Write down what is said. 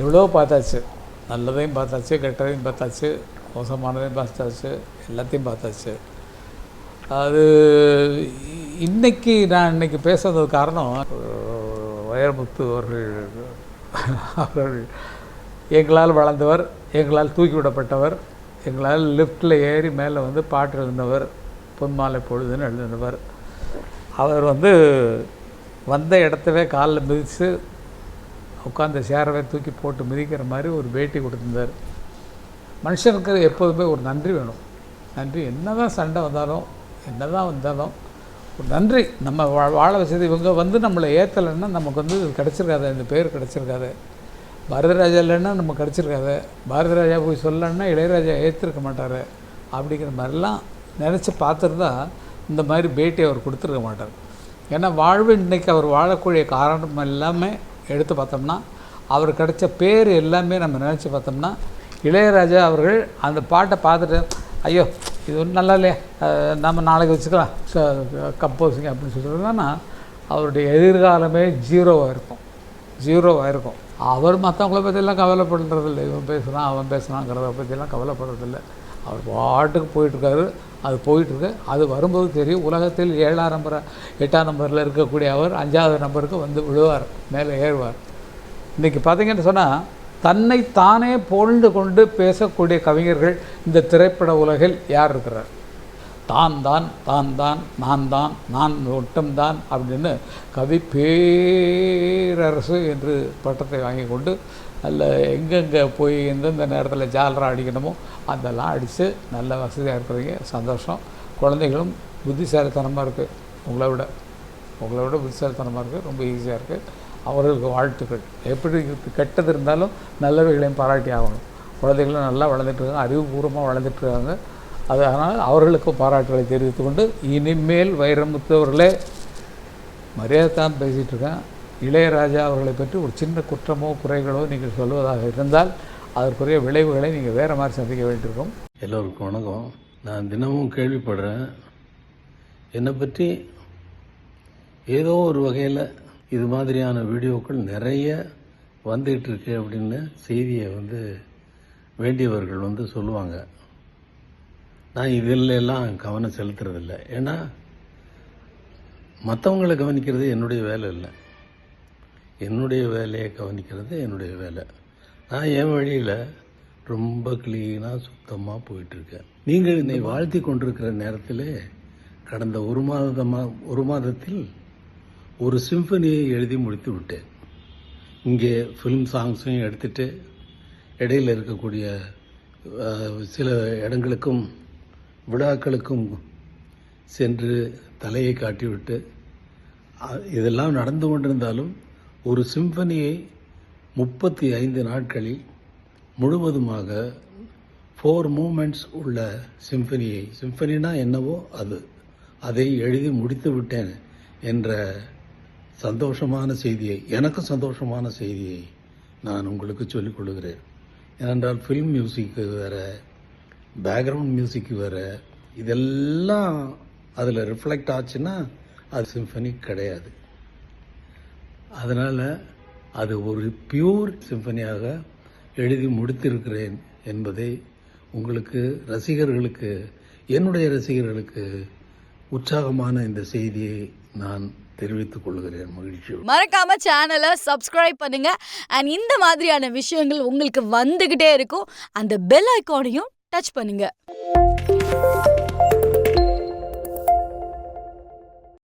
எவ்வளோ பார்த்தாச்சு? நல்லதையும் பார்த்தாச்சு கெட்டதையும் பார்த்தாச்சு மோசமானதையும் பார்த்தாச்சு எல்லாத்தையும் பார்த்தாச்சு. அது இன்றைக்கி இன்னைக்கு நான் இன்னைக்கு பேசுறது காரணம் வைரமுத்து அவர்கள் அவர்கள் எங்களால் வளர்ந்தவர் எங்களால் தூக்கி விடப்பட்டவர் எங்களால் லிஃப்ட்டில் ஏறி மேலே வந்து பாட்டு எழுந்தவர் பொன்மாலை பொழுதுன்னு எழுதினவர். அவர் வந்து வந்த இடத்தவே காலில் மிதித்து உட்காந்த சேரவே தூக்கி போட்டு மிதிக்கிற மாதிரி ஒரு பேட்டி கொடுத்துருந்தார். மனுஷனுக்கு எப்போதுமே ஒரு நன்றி வேணும். நன்றி என்ன தான் சண்டை வந்தாலும் என்ன தான் வந்தாலும் ஒரு நன்றி. நம்ம வா வாழ வசதி இவங்க வந்து நம்மளை ஏற்றலைன்னா நமக்கு வந்து கிடச்சிருக்காது இந்த பேர் கிடச்சிருக்காது. பாரதிராஜா இல்லைன்னா நமக்கு கிடச்சிருக்காது. பாரதிராஜா போய் சொல்லலைன்னா இளையராஜா ஏற்றிருக்க மாட்டார் அப்படிங்கிற மாதிரிலாம் நினச்சி பார்த்துருந்தா இந்த மாதிரி பேட்டி அவர் கொடுத்துருக்க மாட்டார். ஏன்னா வாழ்வு இன்றைக்கி அவர் வாழக்கூடிய காரணம் எல்லாமே எடுத்து பார்த்தோம்னா அவர் கிடைச்ச பேர் எல்லாமே நம்ம நினச்சி பார்த்தோம்னா இளையராஜா அவர்கள் அந்த பாட்டை பார்த்துட்டு ஐயோ இது ஒன்றும் நல்லா இல்லையா நம்ம நாளைக்கு வச்சுக்கலாம் கம்போசிங் அப்படின்னு சொல்கிறதுனா அவருடைய எதிர்காலமே ஜீரோவாக இருக்கும். ஜீரோவாக இருக்கும். அவர் மற்றவங்கள பற்றிலாம் கவலைப்படுறதில்லை. இவன் பேசுகிறான் அவன் பேசுகிறாங்கிறத பற்றிலாம் கவலைப்படுறதில்ல. அவர் பாட்டுக்கு போயிட்டுருக்காரு. அது போயிட்டுருக்கு. அது வரும்போது தெரியும் உலகத்தில் ஏழாம் நம்பர் எட்டாம் நம்பரில் இருக்கக்கூடிய அவர் அஞ்சாவது நம்பருக்கு வந்து விழுவார் மேலே ஏறுவார். இன்றைக்கி பார்த்தீங்கன்னு சொன்னால் தன்னை தானே புகழ்ந்து கொண்டு பேசக்கூடிய கவிஞர்கள் இந்த திரைப்பட உலகில் யார் இருக்கிறார்? தான் தான் தான் தான் நான் தான் நான் ஒட்டம்தான் அப்படின்னு கவி பேரரசு என்று பட்டத்தை வாங்கி கொண்டு நல்ல எங்கெங்கே போய் எந்தெந்த நேரத்தில் ஜாலரா அடிக்கணுமோ அதெல்லாம் அடித்து நல்ல வசதியாக இருக்கிறீங்க சந்தோஷம். குழந்தைகளும் புத்திசாலித்தனமாக இருக்குது உங்களை விட உங்களை விட புத்திசாலித்தனமாக இருக்குது ரொம்ப ஈஸியாக இருக்குது அவர்களுக்கு வாழ்த்துக்கள். எப்படி கெட்டது இருந்தாலும் நல்லவைகளையும் பாராட்டி ஆகணும். குழந்தைகளும் நல்லா வளர்ந்துட்டுருக்காங்க அறிவுபூர்வமாக வளர்ந்துட்டுருக்காங்க இருக்காங்க. அதனால் அவர்களுக்கு பாராட்டுகளை தெரிவித்து கொண்டு இனிமேல் வைரமுத்தவர்களே மரியாதை தான் பேசிகிட்டு இருக்கேன். இளையராஜா அவர்களை பற்றி ஒரு சின்ன குற்றமோ குறைகளோ நீங்கள் சொல்வதாக இருந்தால் அதற்குரிய விளைவுகளை நீங்கள் வேறு மாதிரி சந்திக்க வேண்டியிருக்கும். எல்லோருக்கும் வணக்கம். நான் தினமும் கேள்விப்படுறேன். என்னை பற்றி ஏதோ ஒரு வகையில் இது மாதிரியான வீடியோக்கள் நிறைய வந்துகிட்டு இருக்கு அப்படின்னு செய்தியை வந்து வேண்டியவர்கள் வந்து சொல்லுவாங்க. நான் இதில் எல்லாம் கவனம் செலுத்துறதில்ல. ஏன்னா மற்றவங்களை கவனிக்கிறது என்னுடைய வேலை இல்லை. என்னுடைய வேலையை கவனிக்கிறது என்னுடைய வேலை. நான் என் வழியில் ரொம்ப க்ளீனாக சுத்தமாக போயிட்டுருக்கேன். நீங்கள் என்னை வாழ்த்தி கொண்டிருக்கிற நேரத்தில் கடந்த ஒரு மாதமாக ஒரு மாதத்தில் ஒரு சிம்பனியை எழுதி முடித்து விட்டேன். இங்கே ஃபிலிம் சாங்ஸையும் எடுத்துட்டு இடையில் இருக்கக்கூடிய சில இடங்களுக்கும் விழாக்களுக்கும் சென்று தலையை காட்டிவிட்டு இதெல்லாம் நடந்து கொண்டிருந்தாலும் ஒரு சிம்பனியை முப்பத்தி ஐந்து நாட்களில் முழுவதுமாக ஃபோர் மூமெண்ட்ஸ் உள்ள சிம்பனியை சிம்பனினா என்னவோ அது அதை எழுதி முடித்து விட்டேன் என்ற சந்தோஷமான செய்தியை எனக்கு சந்தோஷமான செய்தியை நான் உங்களுக்கு சொல்லிக் கொள்கிறேன். ஏனென்றால் ஃபில்ம் மியூசிக்கு வேறு பேக்ரவுண்ட் மியூசிக் வேறு. இதெல்லாம் அதில் ரிஃப்ளெக்ட் ஆச்சுன்னா அது சிம்பனி கிடையாது. அதனால் அது ஒரு பியூர் சிம்பனியாக எழுதி முடித்திருக்கிறேன் என்பதை உங்களுக்கு ரசிகர்களுக்கு என்னுடைய ரசிகர்களுக்கு உற்சாகமான இந்த செய்தியை நான் தெரிவித்துக் கொள்கிறேன். மகிழ்ச்சி. மறக்காம சேனலை சப்ஸ்கிரைப் பண்ணுங்க. அண்ட் இந்த மாதிரியான விஷயங்கள் உங்களுக்கு வந்துகிட்டே இருக்கும். அந்த பெல் ஐக்கானையும் டச் பண்ணுங்க.